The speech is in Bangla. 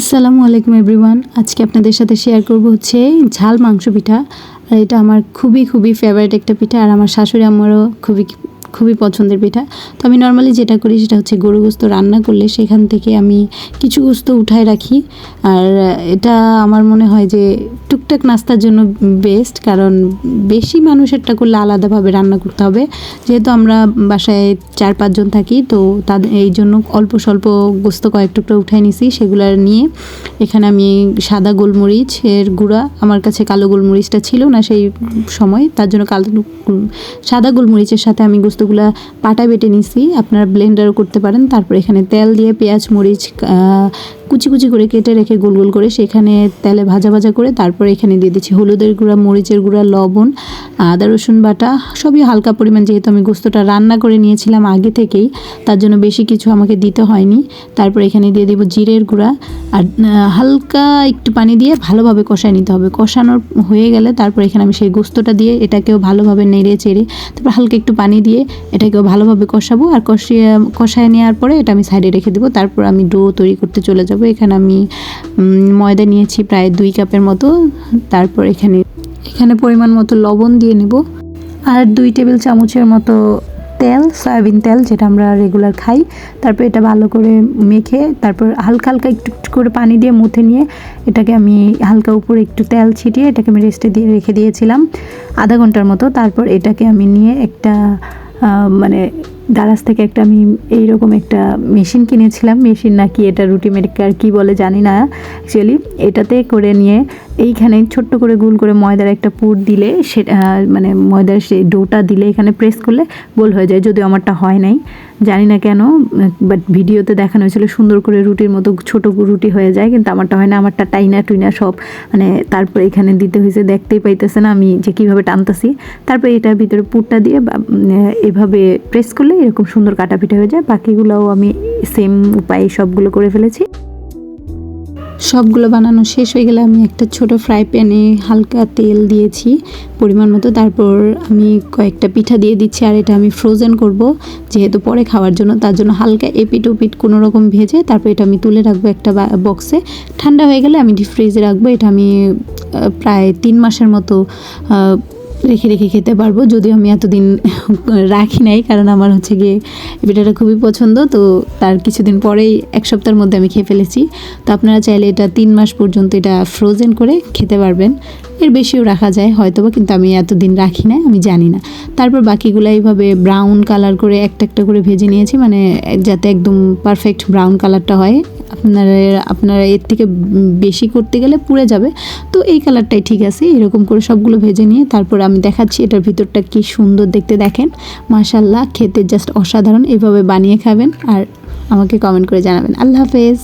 আসসালামু আলাইকুম এভরিওয়ান। আজকে আপনাদের সাথে শেয়ার করব হচ্ছে ঝাল মাংস পিঠা। আর এটা আমার খুবই খুবই ফেভারিট একটা পিঠা। আর আমার শাশুড়ি আমারও খুবই খুবই পছন্দের পিঠা। তো আমি নর্মালি যেটা করি সেটা হচ্ছে গরু গোস্ত রান্না করলে সেখান থেকে আমি কিছু গোস্ত উঠায় রাখি। আর এটা আমার মনে হয় যে টুকটাক নাস্তার জন্য বেস্ট কারণ বেশি মানুষেরটা করলে আলাদাভাবে রান্না করতে হবে। যেহেতু আমরা বাসায় চার পাঁচজন থাকি, তো তাদের এই জন্য অল্প স্বল্প গোস্ত কয়েক টুকরো উঠায় নিছি সেগুলো নিয়ে। এখানে আমি সাদা গোলমরিচ এর গুঁড়া, আমার কাছে কালো গোলমরিচটা ছিল না সেই সময়, তার জন্য কালো সাদা গোলমরিচের সাথে আমি গোস্তগুলো পাটা বেটে নিছি, আপনারা ব্লেন্ডারও করতে পারেন, তারপর এখানে তেল দিয়ে পেঁয়াজ, মরিচ কুচি কুচি করে কেটে রেখে গোল গোল করে সেখানে তেলে ভাজা ভাজা করে তারপর এখানে দিয়ে দিচ্ছি হলুদের গুঁড়া, মরিচের গুঁড়া, লবণ, আদা, রসুন বাটা, সবই হালকা পরিমাণ যেহেতু আমি গোস্তটা রান্না করে নিয়েছিলাম আগে থেকেই, তার জন্য বেশি কিছু আমাকে দিতে হয়নি। তারপর এখানে দিয়ে দেবো জিরের গুঁড়া আর হালকা একটু পানি দিয়ে ভালোভাবে কষায় নিতে হবে। কষানোর হয়ে গেলে তারপর এখানে আমি সেই গোস্তটা দিয়ে এটাকেও ভালোভাবে নেড়ে চেড়ে, তারপর হালকা একটু পানি দিয়ে এটাকেও ভালোভাবে কষাবো। আর কষিয়ে, কষায় নেওয়ার পরে এটা আমি সাইডে রেখে দেবো। তারপর আমি ডো তৈরি করতে চলে যাব। এখানে আমি ময়দা নিয়েছি প্রায় দুই কাপের মতো। তারপর এখানে এখানে পরিমাণ মতো লবণ দিয়ে নেব। আর দুই টেবিল চামচের মতো তেল, সয়াবিন তেল, যেটা আমরা রেগুলার খাই। তারপর এটা ভালো করে মেখে, তারপর হালকা হালকা একটু একটু করে পানি দিয়ে মুথে নিয়ে এটাকে আমি হালকা উপরে একটু তেল ছিটিয়ে এটাকে আমি রেস্টে দিয়ে রেখে দিয়েছিলাম আধা ঘণ্টার মতো। তারপর এটাকে আমি নিয়ে একটা মানে দারাজ থেকে একটা আমি এইরকম একটা মেশিন কিনেছিলাম। মেশিন নাকি এটা রুটি মেকার কি বলে জানি না অ্যাকচুয়ালি এটাতে করে নিয়ে এইখানে ছোট্ট করে গোল করে ময়দার একটা পুর দিলে সেটা মানে ময়দার সেই ডোটা দিলে এখানে প্রেস করলে গোল হয়ে যায়, যদিও আমারটা হয় নাই। জানি না কেন বাট ভিডিওতে দেখানো হয়েছিল সুন্দর করে রুটির মতো ছোট রুটি হয়ে যায়, কিন্তু আমারটা হয় না, আমারটা টাইনা টুইনা সব। মানে তারপর এখানে দিতে হয়েছে, দেখতেই পাইতেছে না আমি যে কীভাবে টানতেছি। তারপরে এটার ভিতরে পুরটা দিয়ে এভাবে প্রেস করলে এরকম সুন্দর কাটা পিঠা হয়ে যায়। বাকিগুলোও আমি সেম উপায়ে সবগুলো করে ফেলেছি। সবগুলো বানানো শেষ হয়ে গেলে আমি একটা ছোট ফ্রাই প্যানে হালকা তেল দিয়েছি পরিমাণ মতো। তারপর আমি কয়েকটা পিঠা দিয়ে দিচ্ছি আর এটা আমি ফ্রোজেন করব যেহেতু পরে খাওয়ার জন্য। তার জন্য হালকা এপিট ওপিট কোনো রকম ভেজে তারপর এটা আমি তুলে রাখব একটা বক্সে ঠান্ডা হয়ে গেলে আমি ডিপ ফ্রিজে রাখব। এটা আমি প্রায় তিন মাসের মতো রেখে রেখে খেতে পারব। যদিও আমি এতদিন রাখি নাই, কারণ আমার হচ্ছে গিয়ে পিঠাটা খুবই পছন্দ। তো তার কিছুদিন পরেই এক সপ্তাহের মধ্যে আমি খেয়ে ফেলেছি। তো আপনারা চাইলে এটা তিন মাস পর্যন্ত এটা ফ্রোজেন করে খেতে পারবেন। এর বেশিও রাখা যায় হয়তোবা, কিন্তু আমি এতদিন রাখি না আমি জানি না। তারপর বাকিগুলো এইভাবে ব্রাউন কালার করে একটা একটা করে ভেজে নিয়েছি। মানে যাতে একদম পারফেক্ট ব্রাউন কালারটা হয়। আপনারা আপনারা এর থেকে বেশি করতে গেলে পুড়ে যাবে। তো এই কালারটাই ঠিক আছে, এরকম করে সবগুলো ভেজে নিয়ে তারপর আমি দেখাচ্ছি এটার ভিতরটা কি সুন্দর দেখতে দেখেন। মাশাল্লাহ খেতে জাস্ট অসাধারণ, এভাবে বানিয়ে খাবেন আর আমাকে কমেন্ট করে জানাবেন। আল্লাহ হাফেজ।